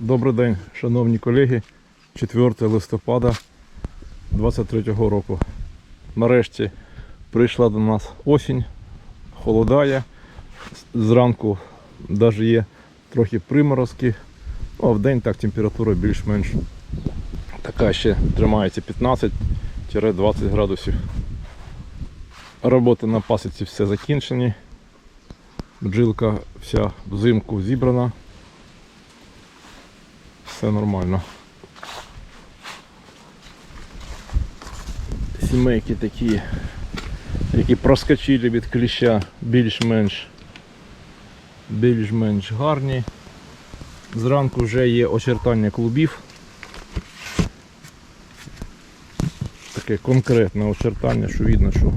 Добрий день, шановні колеги. 4 листопада 23 року. Нарешті прийшла до нас осінь, холодає. Зранку навіть є трохи приморозки. Ну, а в день так температура більш-менш така ще тримається 15-20 градусів. Роботи на пасіці все закінчені. Бджілка вся взимку зібрана. Все нормально. Сімейки такі, які проскочили від кліща більш-менш більш-менш гарні. Зранку вже є очертання клубів. Таке конкретне очертання, що видно, що.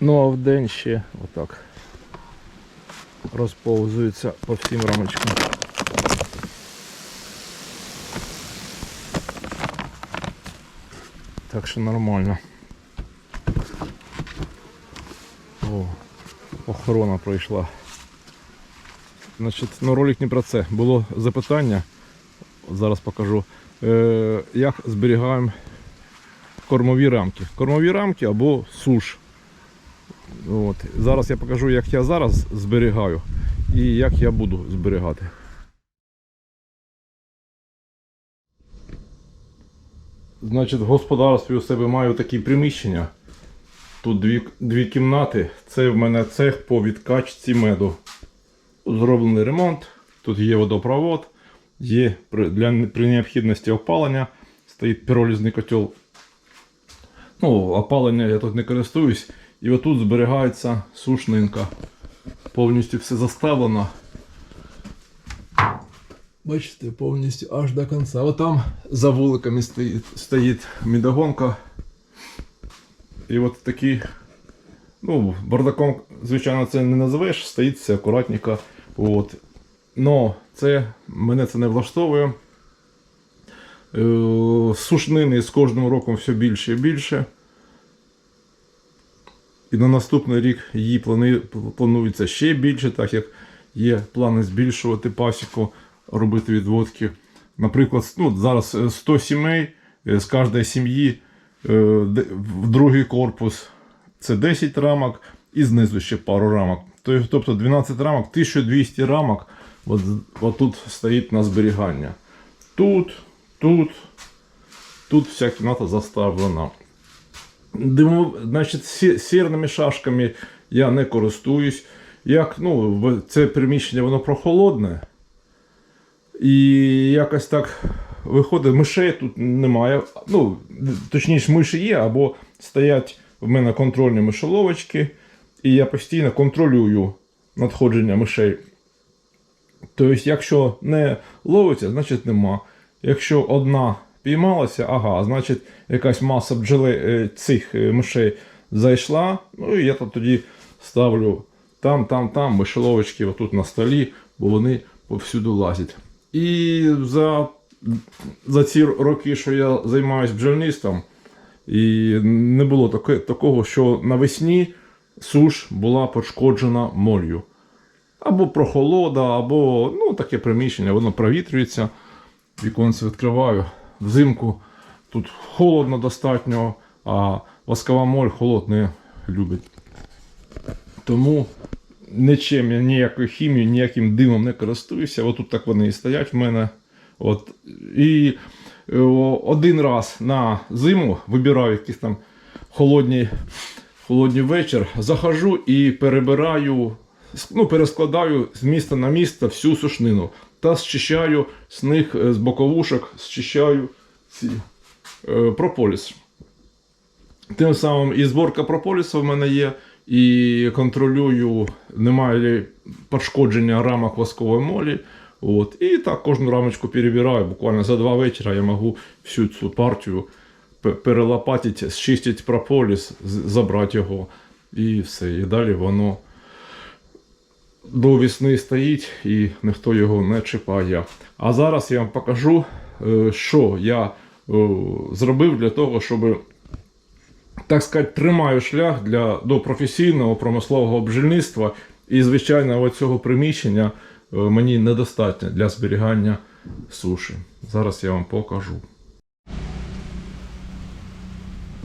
Ну а в день ще отак розповзується по всім рамочкам. Так що нормально. О, охорона пройшла. Значить, ну ролик не про це. Було запитання, зараз покажу, е, як зберігаємо кормові рамки. Кормові рамки або суш. От. Зараз я покажу, як я зараз зберігаю і як я буду зберігати. Значить, в господарстві у себе маю такі приміщення. Тут дві, дві кімнати. Це в мене цех по відкачці меду. Зроблений ремонт. Тут є водопровод, є для, при необхідності опалення. Стоїть піролізний котел. Ну, опалення я тут не користуюсь. І отут зберігається сушнинка. Повністю все заставлено. Бачите, повністю аж до кінця. От там за вуликами стоїть, стоїть мідогонка. І от такий, ну, бардаком, звичайно, це не називеш, стоїть все акуратненько. От. Но це, мене це не влаштовує. Е, Сушнини з кожним роком все більше і більше. І на наступний рік її плани, планується ще більше, так як є плани збільшувати пасіку, робити відводки. Наприклад, ну, зараз е, 100 сімей е, з кожної сім'ї е, в другий корпус це 10 рамок і знизу ще пару рамок. Тобто 12 рамок, 1200 рамок от, от тут стоїть на зберігання. Тут, тут, тут вся кімната заставлена. Димо, значить, сі- сірними шашками я не користуюсь. Як, ну, це приміщення воно прохолодне. І якось так виходить, мишей тут немає. Ну, точніше, миші є, або стоять в мене контрольні мишоловочки, і я постійно контролюю надходження мишей. Тобто, якщо не ловиться, значить нема. Якщо одна піймалася, ага, значить якась маса бджоли е, цих е, мишей зайшла. Ну і я там тоді ставлю там, там, там мишеловочки отут на столі, бо вони повсюду лазять. І за, за ці роки, що я займаюся бджільництвом, і не було такого, що навесні суш була пошкоджена молью. Або прохолода, або ну, таке приміщення, воно провітрюється. Віконце відкриваю. Взимку тут холодно достатньо, а воскова моль холод не любить. Тому нічим я ніякою хімією, ніяким димом не користуюся. Отут так вони і стоять в мене. От. І е, один раз на зиму вибираю якийсь там холодний, холодний вечір, захожу і перебираю, ну, перескладаю з міста на місто всю сушнину та зчищаю з них е, з боковушок, зчищаю ці е, прополіс. Тим самим і зборка прополісу в мене є, і контролюю, немає пошкодження рамок воскової молі. От. І так кожну рамочку перебираю. Буквально за два вечора я можу всю цю партію пе- перелопатити, зчистити прополіс, забрати його. І все. І далі воно до весни стоїть і ніхто його не чіпає. А зараз я вам покажу, е, що я е, зробив для того, щоб так сказати, тримаю шлях для, до професійного промислового бджільництва і, звичайно, цього приміщення е, мені недостатньо для зберігання суші. Зараз я вам покажу.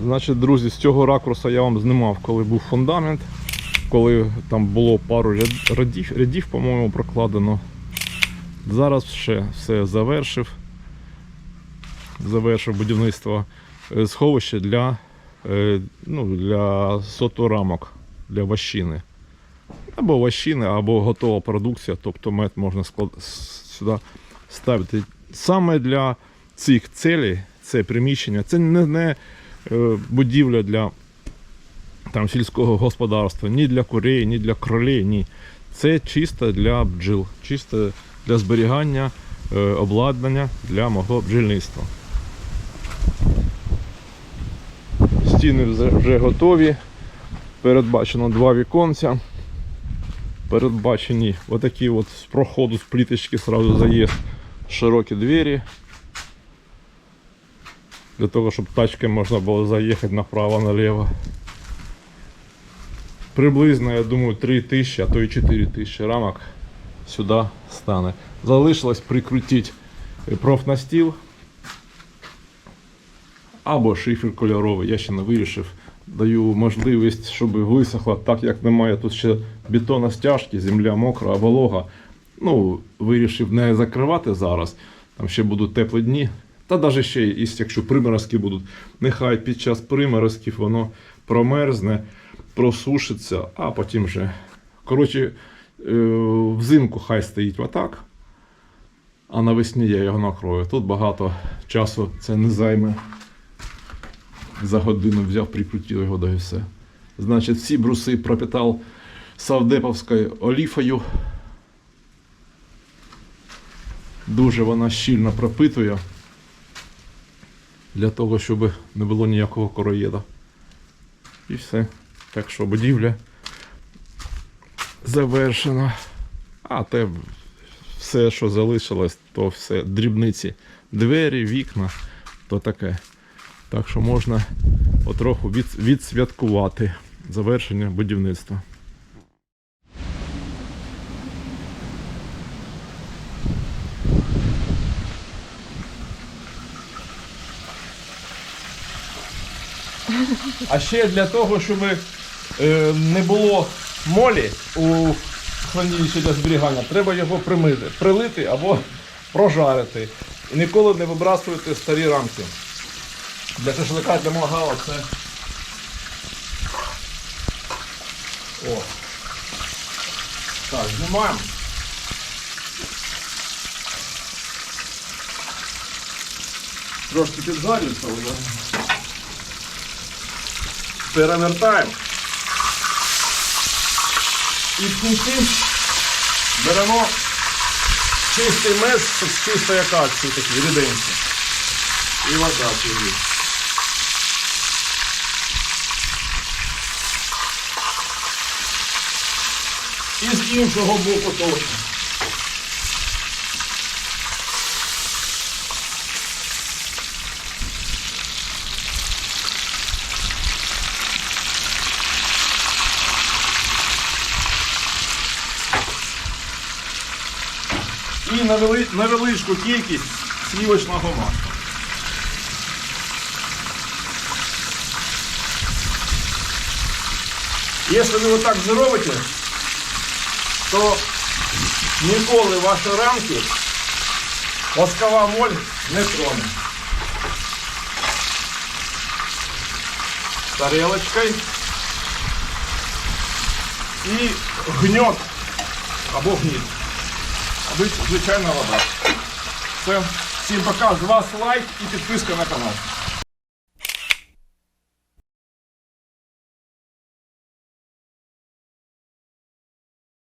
Значить, друзі, з цього ракурса я вам знімав, коли був фундамент, коли там було пару ряд- рядів, рядів по-моєму, прокладено. Зараз ще все завершив. Завершив будівництво е, сховища для, е, ну, для соторамок, для ващини. Або ващини, або готова продукція, тобто мед можна склад... сюди ставити. Саме для цих целей це приміщення, це не, не е, будівля для там, сільського господарства, ні для курей, ні для кролей, ні. Це чисто для бджіл, чисто для зберігання е, обладнання для мого бджільництва. Стіни вже, готові. Передбачено два віконця. Передбачені отакі от з проходу з пліточки сразу заїзд широкі двері. Для того, щоб тачки можна було заїхати направо-наліво. Приблизно, я думаю, 3 тисячі, а то і 4 тисячі рамок сюди стане. Залишилось прикрутити профнастіл або шифер кольоровий, я ще не вирішив. Даю можливість, щоб висохло, так як немає тут ще бетона стяжки, земля мокра, волога. Ну, вирішив не закривати зараз. Там ще будуть теплі дні. Та навіть ще, якщо приморозки будуть, нехай під час приморозків воно промерзне, просушиться, а потім вже. Коротше, е, взимку хай стоїть отак, а навесні я його накрою. Тут багато часу це не займе. За годину взяв, прикрутив його да і все. Значить, всі бруси пропитав савдеповською оліфою. Дуже вона щільно пропитує. Для того, щоб не було ніякого короєда. І все. Так що будівля завершена. А те все, що залишилось, то все дрібниці. Двері, вікна, то таке. Так що можна потроху від, відсвяткувати завершення будівництва. А ще для того, щоб е, не було молі у хранилищі для зберігання, треба його примити, прилити або прожарити. І ніколи не вибрасуйте старі рамки. Для шашлика, для мангала це. О. Так, знімаємо. Трошки піджарюється вже. Перевертаємо. І в беремо чистий мес з чистої акації такі рідинці. І вода її. І з іншого боку теж. І невели- невеличку кількість сливочного масла. Якщо ви отак зробите, то ніколи ваші рамки воскова моль не троне. Тарелочкою і гнет або гніт. Звичайна вода. Все. Всім пока. З вас лайк і підписка на канал.